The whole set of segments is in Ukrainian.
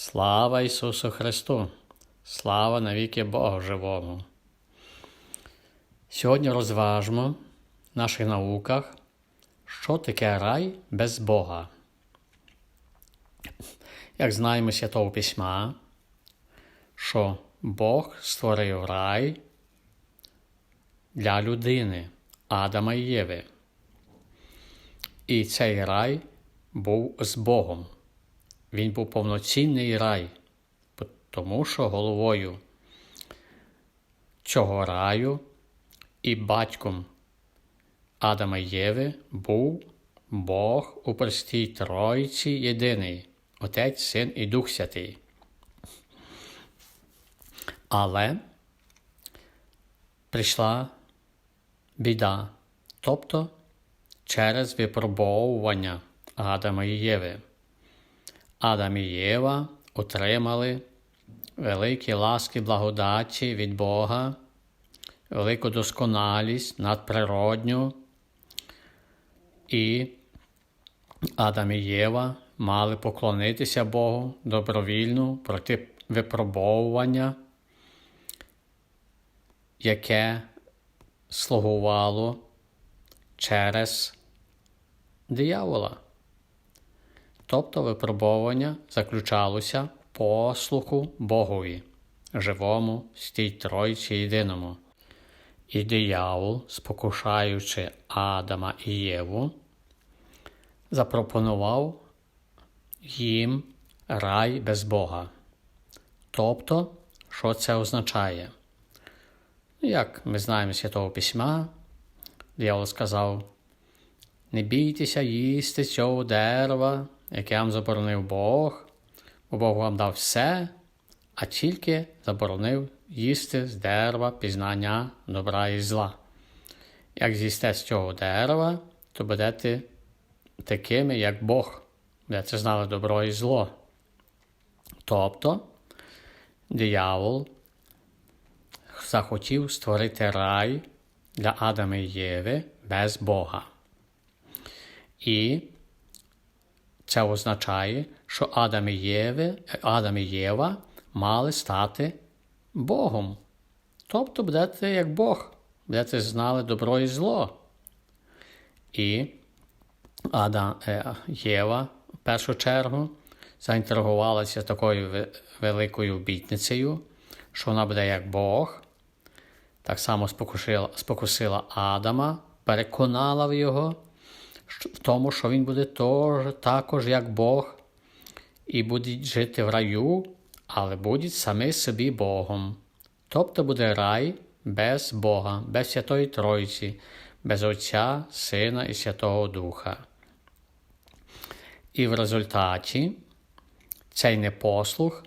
Слава Ісусу Христу! Слава навіки Богу живому! Сьогодні розважмо в наших науках, що таке рай без Бога. Як знаємо Святого Письма, що Бог створив рай для людини Адама і Єви. І цей рай був з Богом. Він був повноцінний рай, тому що головою цього раю і батьком Адама і Єви був Бог у простій Тройці єдиний, Отець, Син і Дух Святий. Але прийшла біда, тобто через випробовування Адама і Єви. Адам і Єва отримали великі ласки благодаті від Бога, велику досконалість надприродню, і Адам і Єва мали поклонитися Богу добровільно проти випробовування, яке слугувало через диявола. Тобто випробовування заключалося в послуху Богові, живому стій Тройці єдиному. І диявол, спокушаючи Адама і Єву, запропонував їм рай без Бога. Тобто, що це означає? Ну, Як ми знаємо Святого Письма, диявол сказав: не бійтеся їсти цього дерева, яке вам заборонив Бог, бо Бог вам дав все, а тільки заборонив їсти з дерева пізнання добра і зла. Як з'їсте з цього дерева, то будете такими, як Бог, будете знали добро і зло. Тобто диявол захотів створити рай для Адама і Єви без Бога. І це означає, що Адам і, Єви, Адам і Єва мали стати Богом. Тобто будете як Бог, будете знали добро і зло. І Адам е, Єва в першу чергу заінтригувалася такою великою обітницею, що вона буде як Бог. Так само спокусила, спокусила Адама, переконала його в тому, що він буде тож, також як Бог, і буде жити в раю, але буде самий собі Богом. Тобто буде рай без Бога, без Святої Тройці, без Отця, Сина і Святого Духа. І в результаті цей непослух,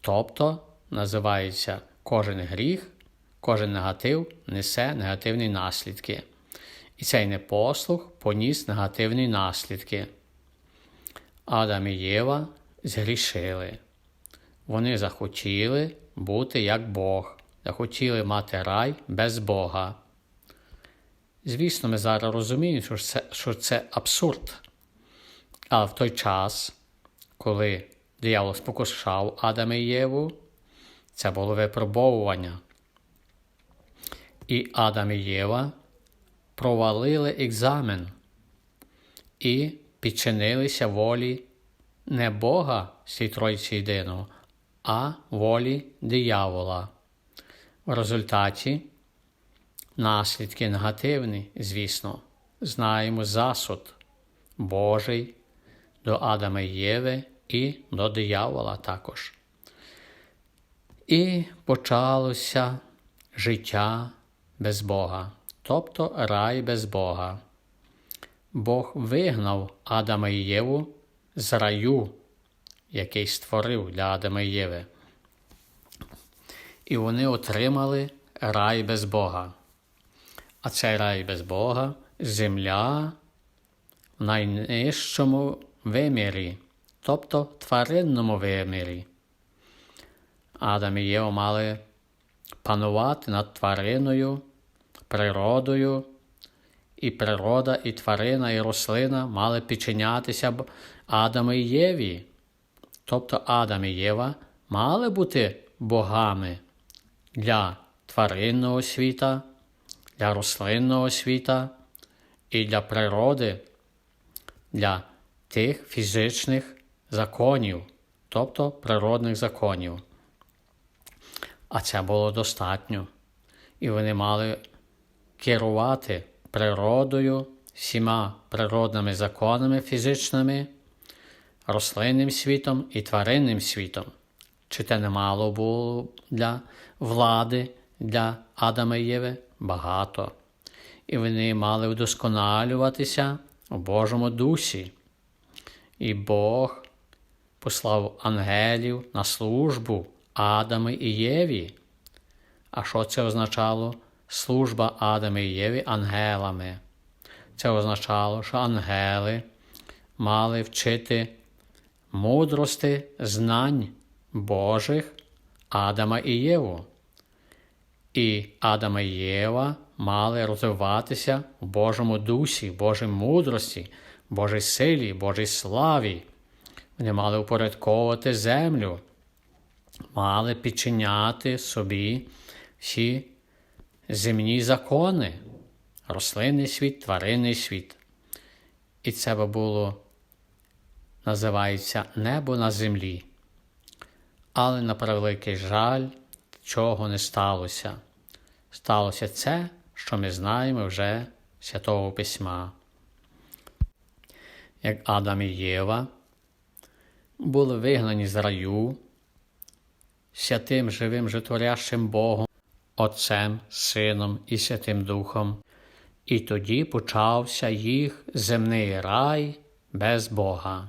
тобто називається кожен гріх, кожен негатив несе негативні наслідки. І цей непослух поніс негативні наслідки. Адам і Єва згрішили. Вони захотіли бути як Бог, захотіли мати рай без Бога. Звісно, ми зараз розуміємо, що це, що це абсурд. Але в той час, коли диявол спокушав Адама і Єву, це було випробовування. І Адам і Єва провалили екзамен і підчинилися волі не Бога всій Тройці єдиного, а волі диявола. В результаті наслідки негативні, звісно, знаємо засуд Божий до Адама і Єви і до диявола також. І почалося життя без Бога тобто рай без Бога. Бог вигнав Адама і Єву з раю, який створив для Адама і Єви. І вони отримали рай без Бога. А цей рай без Бога земля в найнижчому вимірі, тобто тваринному вимірі. Адам і Єва мали панувати над твариною природою, і природа, і тварина, і рослина мали підчинятися Адаму і Єві. тобто Адам і Єва, мали бути богами для тваринного світа, для рослинного світа і для природи, для тих фізичних законів, тобто природних законів. А це було достатньо. І вони мали керувати природою, всіма природними законами фізичними, рослинним світом і тваринним світом. Чи те не мало було для влади, для Адама і Єви? Багато. І вони мали вдосконалюватися у Божому дусі. І Бог послав ангелів на службу Адами і Єві. А що це означало? Служба Адами і Єві ангелами. Це означало, що ангели мали вчити мудрости знань Божих Адама і Єву. І Адама і Єва мали розвиватися в Божому дусі, Божій мудрості, Божій силі, Божій славі. Вони мали упорядковувати землю, мали підчиняти собі всі земні закони, рослинний світ, тваринний світ. І це би було, називається небо на землі. Але на превеликий жаль, чого не сталося. Сталося це, що ми знаємо вже Святого Письма. Як Адам і Єва були вигнані з раю святим живим житворящим Богом, Отцем, Сином і Святим Духом, і тоді почався їх земний рай без Бога.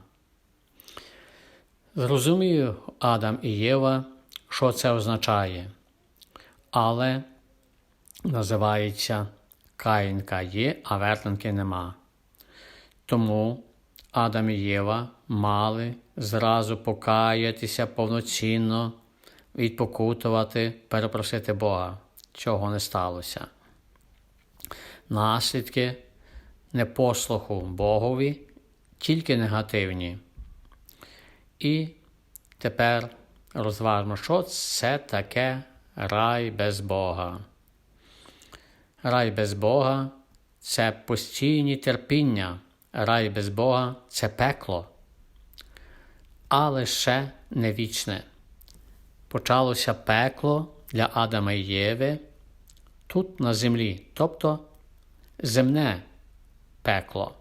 Зрозумію Адам і Єва, що це означає, але називається Каїнка є, а вертанки нема. Тому Адам і Єва мали зразу покаятися повноцінно, відпокутувати, перепросити Бога, чого не сталося. Наслідки непослуху Богові тільки негативні. І тепер розважмо, що це таке рай без Бога. Рай без Бога це постійні терпіння, рай без Бога це пекло, але ще не вічне. Почалося пекло для Адама і Єви тут на землі, тобто земне пекло.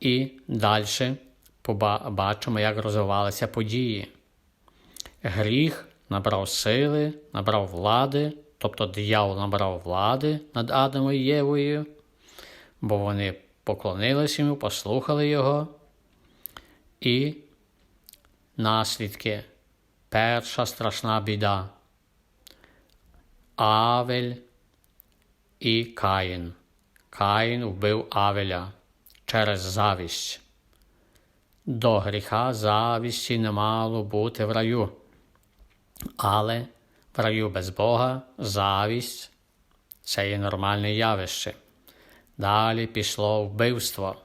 І далі побачимо, як розвивалися події. Гріх набрав сили, набрав влади, тобто диявол набрав влади над Адамом і Євою, бо вони поклонились йому, послухали його. І наслідки перша страшна біда. Авель і Каїн. Каїн вбив Авеля через завість. До гріха завісті не мало бути в раю. Але в раю без Бога завість це є нормальне явище. Далі пішло вбивство.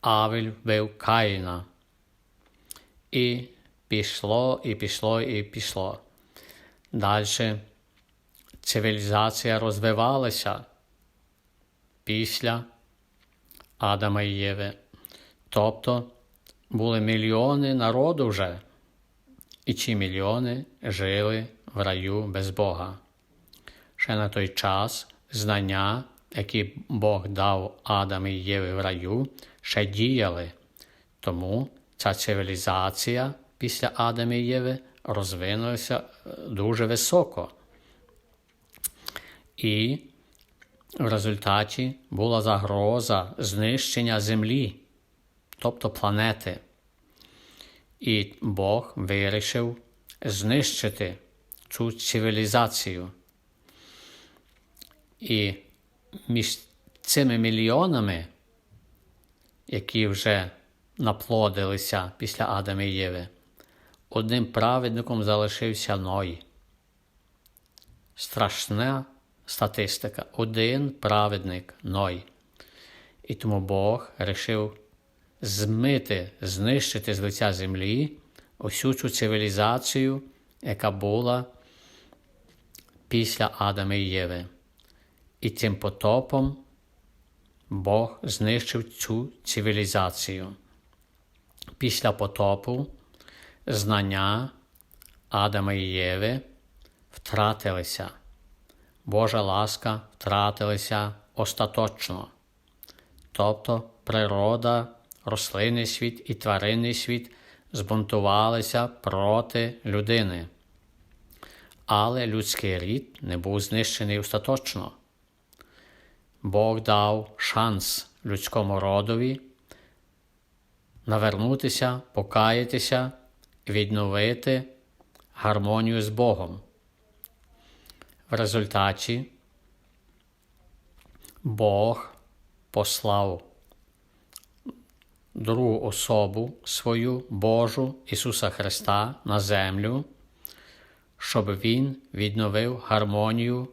Авель вбив Каїна. І пішло, і пішло, і пішло. Далі цивілізація розвивалася після Адама і Єви. Тобто були мільйони народу вже, і ці мільйони жили в раю без Бога. Ще на той час знання, які Бог дав Адам і Єві в раю, ще діяли. Тому ця цивілізація після Адама і Єви розвинулася дуже високо. І в результаті була загроза знищення Землі, тобто планети. І Бог вирішив знищити цю цивілізацію. І між цими мільйонами, які вже наплодилися після Адама і Єви, одним праведником залишився Ной. Страшна статистика. Один праведник Ной. І тому Бог вирішив змити, знищити з лиця землі усю цю цивілізацію, яка була після Адама і Єви. І цим потопом Бог знищив цю цивілізацію. Після потопу знання Адама і Єви втратилися. Божа ласка втратилася остаточно. Тобто природа, рослинний світ і тваринний світ збунтувалися проти людини. Але людський рід не був знищений остаточно. Бог дав шанс людському родові навернутися, покаятися, відновити гармонію з Богом. В результаті Бог послав другу особу свою Божу Ісуса Христа на землю, щоб Він відновив гармонію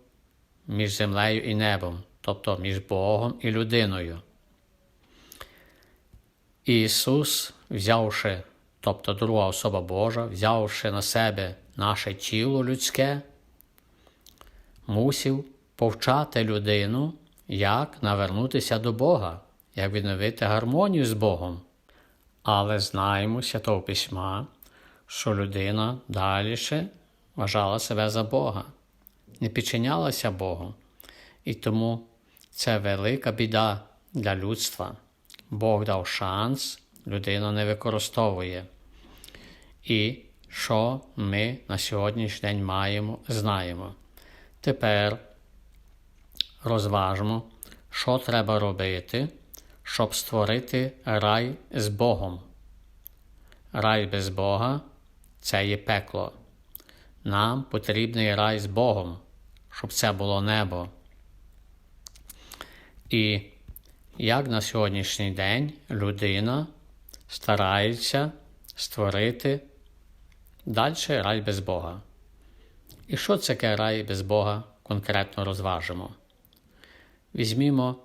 між землею і небом, тобто між Богом і людиною. Ісус, взявши, тобто друга особа Божа, взявши на себе наше тіло людське, мусив повчати людину, як навернутися до Бога, як відновити гармонію з Богом. Але знаємо Святого Письма, що людина далі вважала себе за Бога, не підчинялася Богу. І тому це велика біда для людства. Бог дав шанс, людина не використовує. І що ми на сьогоднішній день маємо, знаємо. Тепер розважимо, що треба робити, щоб створити рай з Богом. Рай без Бога це є пекло. Нам потрібний рай з Богом, щоб це було небо. І як на сьогоднішній день людина старається створити далі рай без Бога. І що таке рай без Бога конкретно розважимо? Візьмімо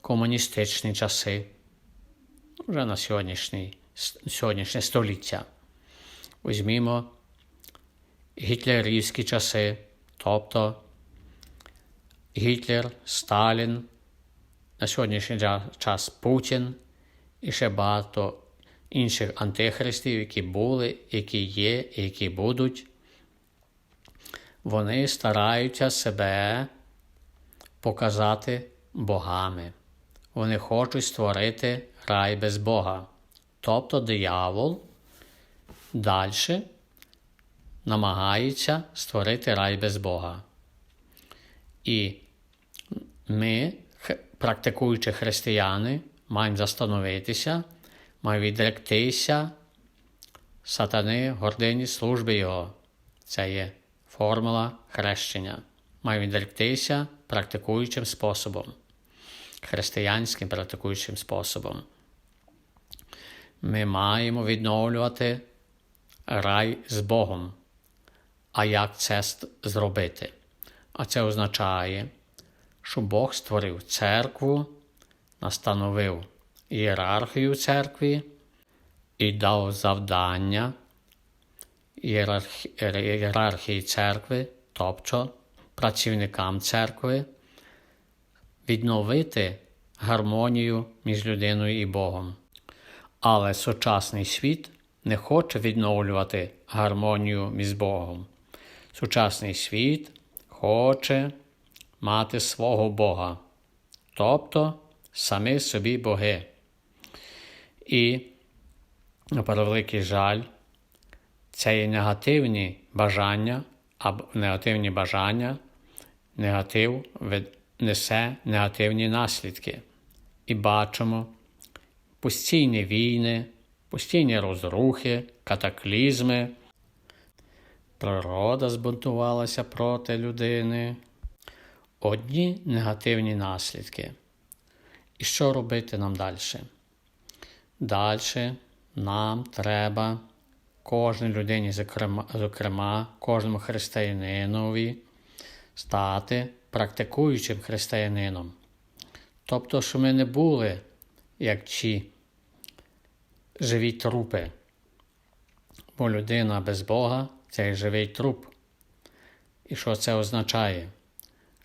комуністичні часи, вже на сьогоднішнє століття. Візьмімо гітлерівські часи, тобто Гітлер, Сталін, на сьогоднішній час Путін і ще багато інших антихристів, які були, які є, які будуть. Вони стараються себе показати богами. Вони хочуть створити рай без Бога. Тобто диявол далі намагається створити рай без Бога. І ми, практикуючи християни, маємо застановитися, маємо відректися сатани, гордині служби Його. Це є формула хрещення. Маємо відректися практикуючим способом, християнським практикуючим способом. Ми маємо відновлювати рай з Богом. А як це зробити? А це означає, що Бог створив церкву, настановив ієрархію церкві і дав завдання ієрархії церкви, тобто працівникам церкви, відновити гармонію між людиною і Богом. Але сучасний світ не хоче відновлювати гармонію між Богом. Сучасний світ хоче мати свого Бога, тобто самі собі боги. І, на превеликий жаль, це є негативні бажання, або негативні бажання, негатив несе негативні наслідки. І бачимо постійні війни, постійні розрухи, катаклізми. Природа збунтувалася проти людини. Одні негативні наслідки. І що робити нам далі? Далі нам треба кожній людині, зокрема, зокрема кожному християнинові, стати практикуючим християнином. Тобто, що ми не були як ті живі трупи, Бо людина без Бога це живий труп. І що це означає?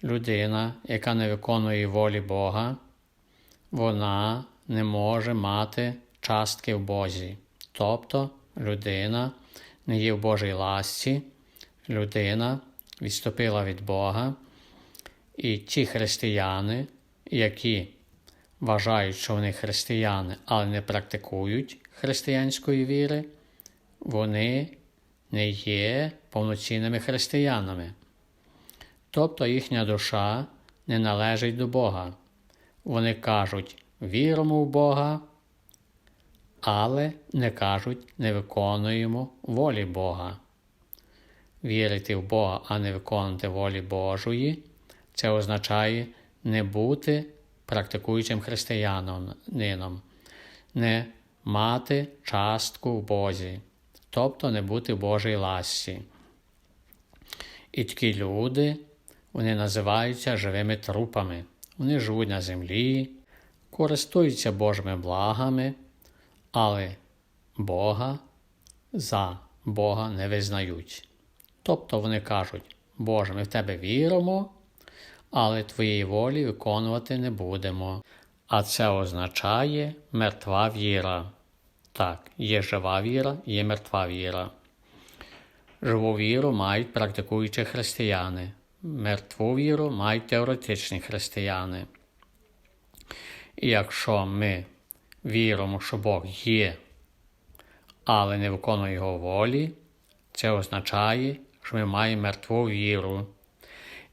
Людина, яка не виконує волі Бога, вона не може мати частки в Бозі. Тобто людина не є в Божій ласці, людина відступила від Бога, і ті християни, які вважають, що вони християни, але не практикують християнської віри, вони не є повноцінними християнами. Тобто їхня душа не належить до Бога. Вони кажуть, віримо в Бога, але не кажуть, не виконуємо волі Бога. Вірити в Бога, а не виконувати волі Божої, це означає не бути практикуючим християнином, не мати частку в Бозі, тобто не бути в Божій ласці. І такі люди, вони називаються живими трупами. Вони живуть на землі, користуються Божими благами, але Бога за Бога не визнають. Тобто вони кажуть, Боже, ми в Тебе віримо, але Твоєї волі виконувати не будемо. А це означає мертва віра. Так, є жива віра, є мертва віра. Живу віру мають практикуючі християни, мертву віру мають теоретичні християни. І якщо ми віримо, що Бог є, але не виконує Його волі, це означає, що ми маємо мертву віру.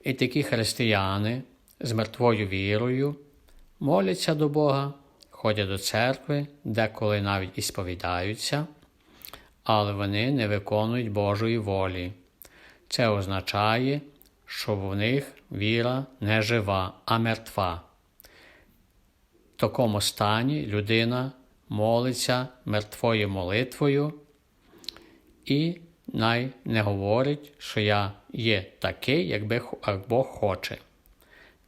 І такі християни з мертвою вірою моляться до Бога, ходять до церкви, деколи навіть і сповідаються, але вони не виконують Божої волі. Це означає, що в них віра не жива, а мертва. Такому стані людина молиться мертвою молитвою і най не говорить, що я є такий, як Бог хоче.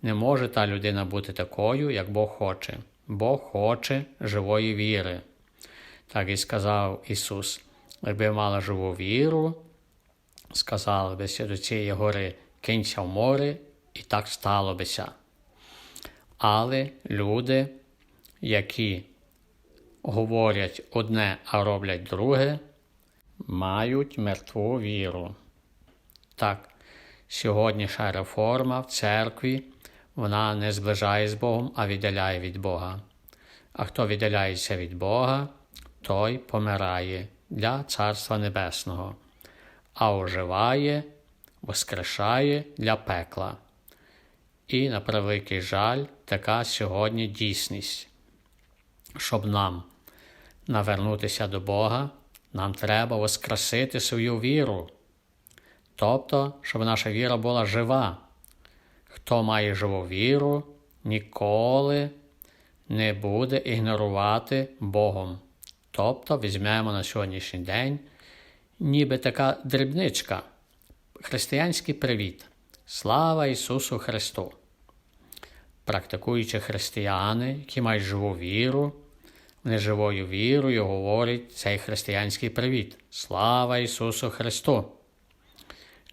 Не може та людина бути такою, як Бог хоче. Бог хоче живої віри. Так і сказав Ісус. Якби мала живу віру, сказали бися до цієї гори кинься в море, і так стало бися. Але люди, які говорять одне, а роблять друге, мають мертву віру. Так, сьогоднішня реформа в церкві вона не зближає з Богом, а віддаляє від Бога. А хто віддаляється від Бога, той помирає для Царства Небесного, а оживає, воскрешає для пекла. І, на превеликий жаль, така сьогодні дійсність. Щоб нам навернутися до Бога, нам треба воскресити свою віру. Тобто, щоб наша віра була жива. Хто має живу віру, ніколи не буде ігнорувати Богом. Тобто візьмемо на сьогоднішній день ніби така дрібничка, християнський привіт. Слава Ісусу Христу! Практикуючи християни, які мають живу віру, вони живою вірою говорять цей християнський привіт. Слава Ісусу Христу!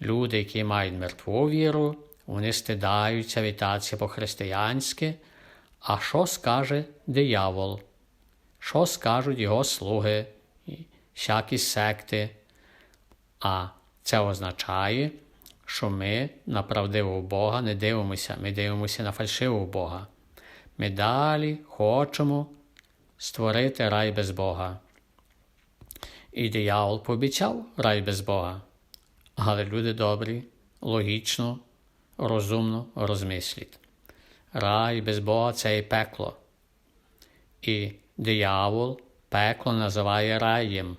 Люди, які мають мертву віру, вони стидаються вітатися по-християнськи. А що скаже диявол? Що скажуть його слуги, всякі секти? А це означає, що ми на правдивого Бога не дивимося, ми дивимося на фальшивого Бога. Ми далі хочемо створити рай без Бога. І диявол пообіцяв рай без Бога. Але люди добрі, логічно, розумно розмислять. Рай без Бога це і пекло. І диявол пекло називає раєм.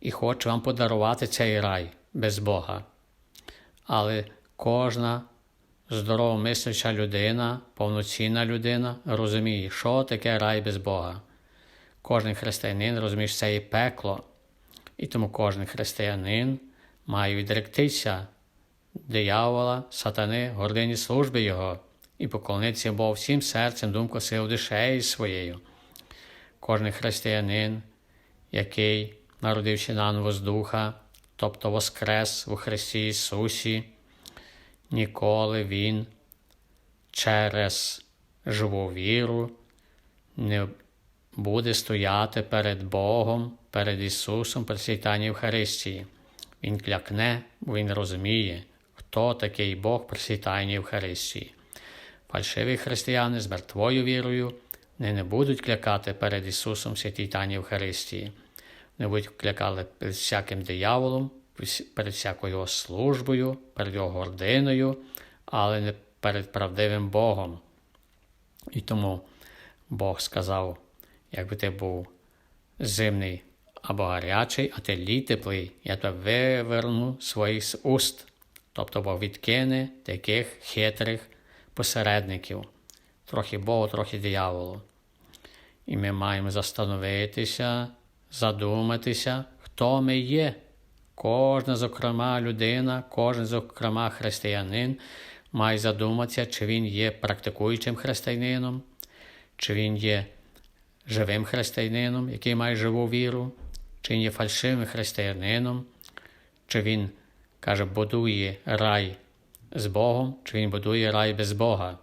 І хоче вам подарувати цей рай без Бога. Але кожна здоровомисляча людина, повноцінна людина розуміє, що таке рай без Бога. Кожен християнин розуміє, що це і пекло. І тому кожен християнин має відректися диявола, сатани, гордині служби Його і поклонитися Богу всім серцем, думкою, сил душею своєю. Кожен християнин, який народився наново з духа, тобто воскрес у Христі Ісусі, ніколи Він через живу віру не буде стояти перед Богом, перед Ісусом при світанні Євхаристії. Він клякне, бо Він розуміє, хто такий Бог при світанні Євхаристії. Фальшиві християни з мертвою вірою не, не будуть клякати перед Ісусом святій Тані Євхаристії. Не будуть клякати перед всяким дияволом, перед всякою службою, перед його гординою, але не перед правдивим Богом. І тому Бог сказав, якби ти був зимний або гарячий, а ти лій теплий, я тебе виверну своїх з уст. Тобто Бог відкине таких хитрих посередників, трохи Богу, трохи дияволу. І ми маємо застановитися, задуматися, хто ми є. Кожна, зокрема, людина, кожен, зокрема, християнин має задуматися, чи він є практикуючим християнином, чи він є живим християнином, який має живу віру, чи він є фальшивим християнином, чи він, каже, будує рай з Богом, чи він будує рай без Бога.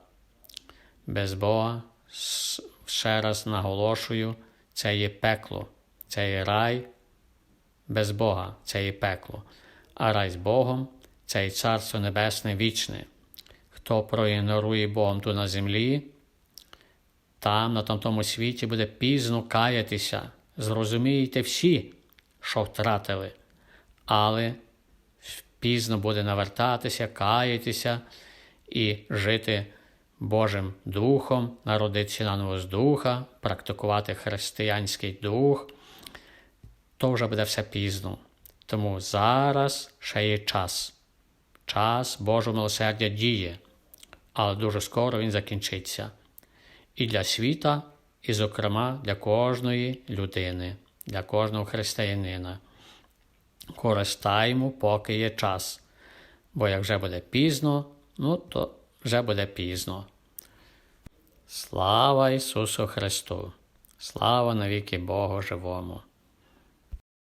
Без Бога, ще раз наголошую, це є пекло, це є рай без Бога, це є пекло, а рай з Богом це є Царство Небесне вічне. Хто проігнорує Богом тут на землі, там, на тому світі, буде пізно каятися. Зрозумієте всі, що втратили, але пізно буде навертатися, каятися і жити Божим Духом, народитися на нового з духа, практикувати християнський дух, то вже буде все пізно. Тому зараз ще є час. Час Божого милосердя діє, але дуже скоро він закінчиться. І для світа, і, зокрема, для кожної людини, для кожного християнина. Користаємо, поки є час. Бо як вже буде пізно, ну то вже буде пізно. Слава Ісусу Христу! Слава навіки Богу живому!